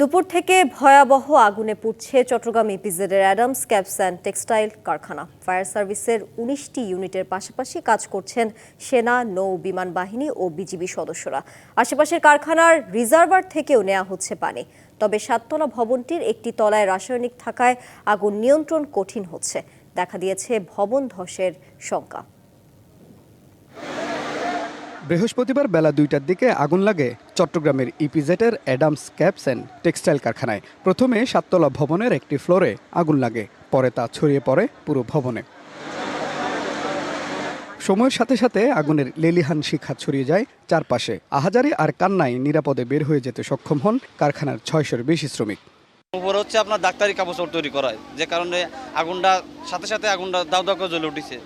দুপুর থেকে ভয়াবহ আগুনে পুড়ছে চট্টগ্রাম ইপিজেডের অ্যাডামস ক্যাপস অ্যান্ড টেক্সটাইল কারখানা। ফায়ার সার্ভিসের উনিশটি ইউনিটের পাশাপাশি কাজ করছেন সেনা, নৌ, বিমান বাহিনী ও বিজিবি সদস্যরা। আশেপাশের কারখানার রিজার্ভার থেকেও নেওয়া হচ্ছে পানি। তবে সাততলা ভবনটির একটি তলায় রাসায়নিক থাকায় আগুন নিয়ন্ত্রণ কঠিন হচ্ছে। দেখা দিয়েছে ভবন ধসের শঙ্কা বৃহস্পতিবার বেলা দুইটার দিকে আগুন লাগে চট্টগ্রামের ইপিজেটের অ্যাডামস ক্যাপস অ্যান্ড টেক্সটাইল কারখানায়। প্রথমে সাততলা ভবনের একটি ফ্লোরে আগুন লাগে, পরে তা ছড়িয়ে পড়ে পুরো ভবনে। সময়ের সাথে সাথে আগুনের লেলিহান শিখা ছড়িয়ে যায় চারপাশে। আহাজারি আর কান্নায় নিরাপদে বের হয়ে যেতে সক্ষম হন কারখানার ছয়শোর বেশি শ্রমিক। উপরে হচ্ছে আপনার ডাক্তারি কাপড় তৈরি করায়, যে কারণে আগুনটা, সাথে সাথে আগুনটা দাউ করে জ্বলে উঠেছে।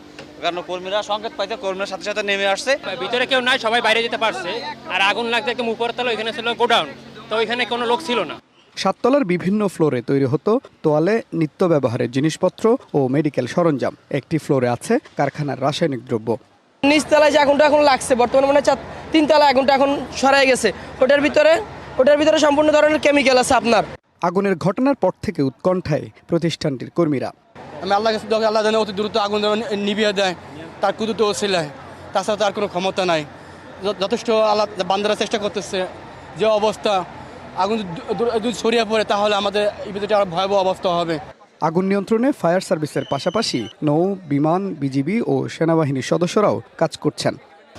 কারণ কর্মীরা সংকেত পাইতে কর্মীরা সাথে সাথে নেমে আসছে। ভিতরে কেউ নাই সবাই বাইরে যেতে পারছে। আর আগুন লাগতে একদম তলা ছিল গোডাউন। তো ওইখানে কোনো লোক ছিল না। সাততলার বিভিন্ন ফ্লোরে তৈরি হতো তোয়ালে নিত্য ব্যবহারের জিনিসপত্র ও মেডিকেল সরঞ্জাম। একটি ফ্লোরে আছে কারখানার রাসায়নিক দ্রব্য। নিচতলায় যে আগুনটা এখন লাগছে বর্তমানে মানে চার তিনতলা আগুনটা এখন সরাই গেছে। ওটার ভিতরে ওটার ভিতরে সম্পূর্ণ ধরনের কেমিক্যাল আছে আপনার। আগুনের ঘটনার পর থেকে উৎকণ্ঠায় প্রতিষ্ঠানটির কর্মীরা। আমি আল্লাহ কাছে আল্লাহ যেন অতি দ্রুত আগুন যেন নিভিয়ে দেয় তার কুদুত ওসিলায়। তাছাড়া তার কোনো ক্ষমতা নাই। যথেষ্ট আল্লাহ বান্দারা চেষ্টা করতেছে যে অবস্থা আগুন যদি ছড়িয়ে পড়ে তাহলে আমাদের ইভিতে আরও ভয়াবহ অবস্থা হবে। আগুন নিয়ন্ত্রণে ফায়ার সার্ভিসের পাশাপাশি নৌ বিমান বিজিবি ও সেনাবাহিনীর সদস্যরাও কাজ করছেন।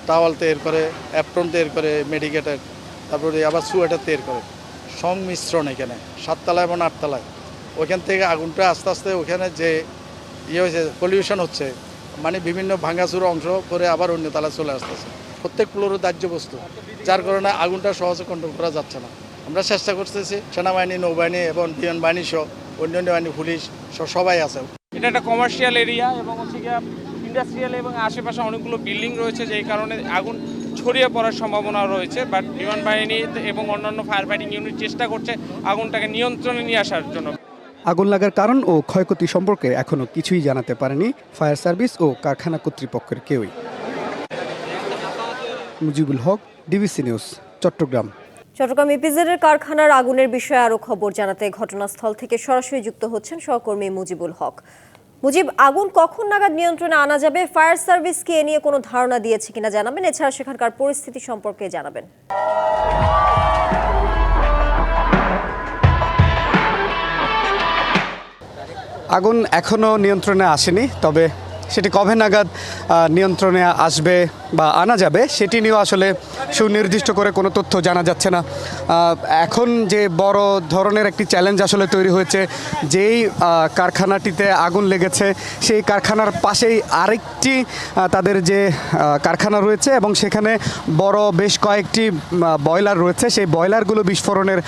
টাওয়াল তৈরি করে অ্যাপ্রন তৈরি করে মেডিকেটের তারপরে আবার সুয়েটার তৈরি করে। সংমিশ্রণ এখানে সাততলায় এবং আটতলায়। ওইখান থেকে আগুনটা আস্তে আস্তে ওখানে যে ইয়ে হয়েছে পলিউশন হচ্ছে মানে বিভিন্ন ভাঙাচুরো অংশ করে আবার অন্য তলায় চলে আসতেছে। প্রত্যেক ফ্লোরও দাহ্য বস্তু, যার কারণে আগুনটা সহজে কন্ট্রোল করা যাচ্ছে না। আমরা চেষ্টা করতেছি, সেনাবাহিনী, নৌবাহিনী এবং বিমান বাহিনী সহ, অন্যান্য বাহিনী, পুলিশ সবাই আছে। এটা একটা কমার্শিয়াল এরিয়া এবং হচ্ছে গিয়ে ইন্ডাস্ট্রিয়াল এবং আশেপাশে অনেকগুলো বিল্ডিং রয়েছে, যেই কারণে আগুন ছড়িয়ে পড়ার সম্ভাবনা রয়েছে। বাট বিমান বাহিনী এবং অন্যান্য ফায়ার ফাইটিং ইউনিট চেষ্টা করছে আগুনটাকে নিয়ন্ত্রণে নিয়ে আসার জন্য। আগুন লাগার কারণ ও ক্ষয়ক্ষতি সম্পর্কে এখনও কিছুই জানাতে পারেনি ফায়ার সার্ভিস ও কারখানা কর্তৃপক্ষের কেউই। Mujibul Haque, DBC news, Chittagong. Chittagong ইপিজেডের কারখানার আগুনের বিষয়ে আরও খবর জানাতে ঘটনাস্থল থেকে সরাসরি যুক্ত হচ্ছেন সহকর্মী মুজিবুল হক। মুজিব, আগুন কখন নাগাদ নিয়ন্ত্রণে আনা যাবে? ফায়ার সার্ভিসকে এ নিয়ে কোনো ধারণা দিয়েছে কিনা জানাবেন? এছাড়া সেখানকার পরিস্থিতি সম্পর্কে জানাবেন। আগুন এখনও নিয়ন্ত্রণে আসেনি তবে সেটি কবে নাগাদ নিয়ন্ত্রণে আসবে বা আনা যাবে, সেটি নিয়েও আসলে সুনির্দিষ্ট করে কোনো তথ্য জানা যাচ্ছে না। এখন যে বড় ধরনের একটি চ্যালেঞ্জ আসলে তৈরি হয়েছে, যেই কারখানাটিতে আগুন লেগেছে, সেই কারখানার পাশেই আরেকটি তাদের যে কারখানা রয়েছে এবং সেখানে বড় বেশ কয়েকটি বয়লার রয়েছে। সেই বয়লারগুলো বিস্ফোরণের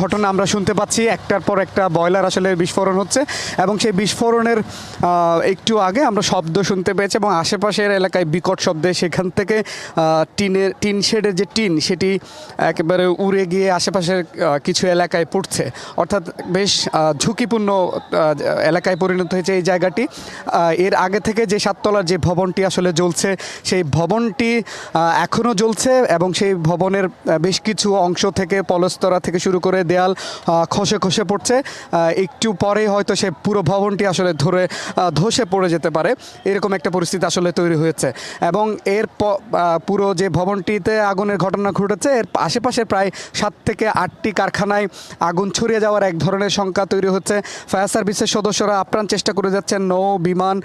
ঘটনা আমরা শুনতে পাচ্ছি। একটার পর একটা বয়লার আসলে বিস্ফোরণ হচ্ছে এবং সেই বিস্ফোরণের একটু আগে আমরা শব্দ শুনতে পেয়েছে এবং আশেপাশের এলাকায় বিকট শব্দে সেখান থেকে টিনের, টিন শেডের যে টিন, সেটি একেবারে উড়ে গিয়ে আশেপাশের কিছু এলাকায় পড়ছে। অর্থাৎ বেশ ঝুঁকিপূর্ণ এলাকায় পরিণত হয়েছে এই জায়গাটি। এর আগে থেকে যে সাততলার যে ভবনটি আসলে জ্বলছে, সেই ভবনটি এখনও জ্বলছে এবং সেই ভবনের বেশ কিছু অংশ থেকে পলস্তরা থেকে শুরু করে দেয়াল খসে খসে পড়ছে। একটু পরে হয়তো সে পুরো ভবনটি আসলে ধরে ধসে পড়ে যেতে পারে। এরকম একটা পরিস্থিতি আসলে তৈরি হয়েছে। এবং এর পুরো যে ভবনটিতে আগুনের ঘটনা ঘটেছে এর আশেপাশে প্রায় সাত থেকে আটটি কারখানায় আগুন ছড়িয়ে যাওয়ার এক ধরনের শঙ্কা তৈরি হচ্ছে। ফায়ার সার্ভিসের সদস্যরা আপ্রাণ চেষ্টা করে যাচ্ছেন নৌ বিমান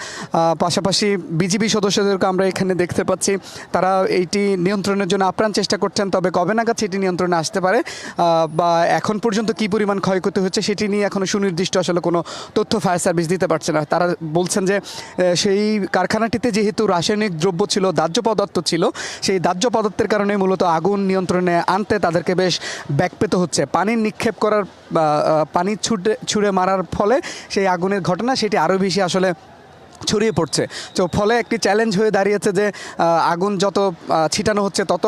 পাশাপাশি বিজিবি সদস্যদেরকে আমরা এখানে দেখতে পাচ্ছি। তারা এইটি নিয়ন্ত্রণের জন্য আপ্রাণ চেষ্টা করছেন তবে কবে নাগাদ সেটি নিয়ন্ত্রণে আসতে পারে বা এখন পর্যন্ত কি পরিমাণ ক্ষয়ক্ষতি হচ্ছে সেটি নিয়ে এখনও সুনির্দিষ্ট আসলে কোনো তথ্য ফায়ার সার্ভিস দিতে পারছে না। তারা বলছেন যে আহ, সেই কারখানাটিতে যেহেতু রাসায়নিক দ্রব্য ছিল, দাহ্য পদার্থ ছিল, সেই দাহ্য পদার্থের কারণে মূলত আগুন নিয়ন্ত্রণে আনতে তাদেরকে বেশ ব্যাক পেতে হচ্ছে। পানির নিক্ষেপ করার পানি ছুটে, ছুঁড়ে মারার ফলে সেই আগুনের ঘটনা, সেটি আরও বেশি আসলে ছড়িয়ে পড়ছে। তো ফলে একটি চ্যালেঞ্জ হয়ে দাঁড়িয়েছে যে আগুন যত ছিটানো হচ্ছে তত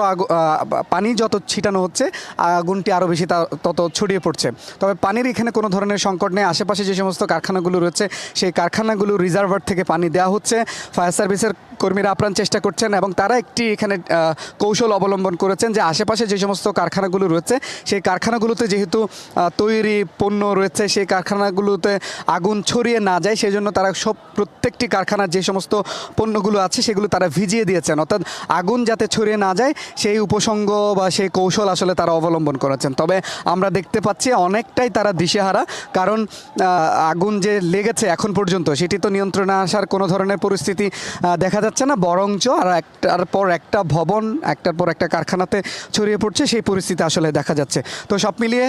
পানি যত ছিটানো হচ্ছে, আগুনটি আরও বেশি তত ছড়িয়ে পড়ছে। তবে পানির এখানে কোনো ধরনের সংকট নেই। আশেপাশে যে সমস্ত কারখানাগুলো রয়েছে, সেই কারখানাগুলো রিজার্ভার থেকে পানি দেওয়া হচ্ছে। ফায়ার সার্ভিসের কর্মীরা আপ্রাণ চেষ্টা করছেন এবং তারা একটি এখানে কৌশল অবলম্বন করেছেন যে, আশেপাশে যে সমস্ত কারখানাগুলো রয়েছে, সেই কারখানাগুলোতে যেহেতু তৈরি পণ্য রয়েছে, সেই কারখানাগুলোতে আগুন ছড়িয়ে না যায় সেই জন্য তারা সব, প্রত্যেকটি কারখানার যে সমস্ত পণ্যগুলো আছে, সেগুলো তারা ভিজিয়ে দিয়েছেন। অর্থাৎ আগুন যাতে ছড়িয়ে না যায়, সেই উপসঙ্গ বা সেই কৌশল আসলে তারা অবলম্বন করেছেন। তবে আমরা দেখতে পাচ্ছি অনেকটাই তারা দিশেহারা, কারণ আগুন যে লেগেছে এখন পর্যন্ত, সেটি তো নিয়ন্ত্রণে আসার কোনো ধরনের পরিস্থিতি দেখা যাচ্ছে না। বরঞ্চ আর একটার পর একটা ভবন, একটার পর একটা কারখানাতে ছড়িয়ে পড়ছে, সেই পরিস্থিতি আসলে দেখা যাচ্ছে। তো সব মিলিয়ে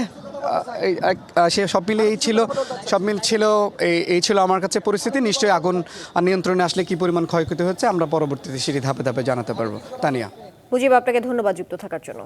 সে সব মিলে এই ছিল, সব মিল ছিল এই ছিল আমার কাছে পরিস্থিতি। নিশ্চয়ই আগুন নিয়ন্ত্রণে আসলে কি পরিমাণ ক্ষয়ক্ষতি হচ্ছে, আমরা পরবর্তীতে সেটি ধাপে ধাপে জানাতে পারব। তানিয়া। মুজিব, আপনাকে ধন্যবাদ যুক্ত থাকার জন্য।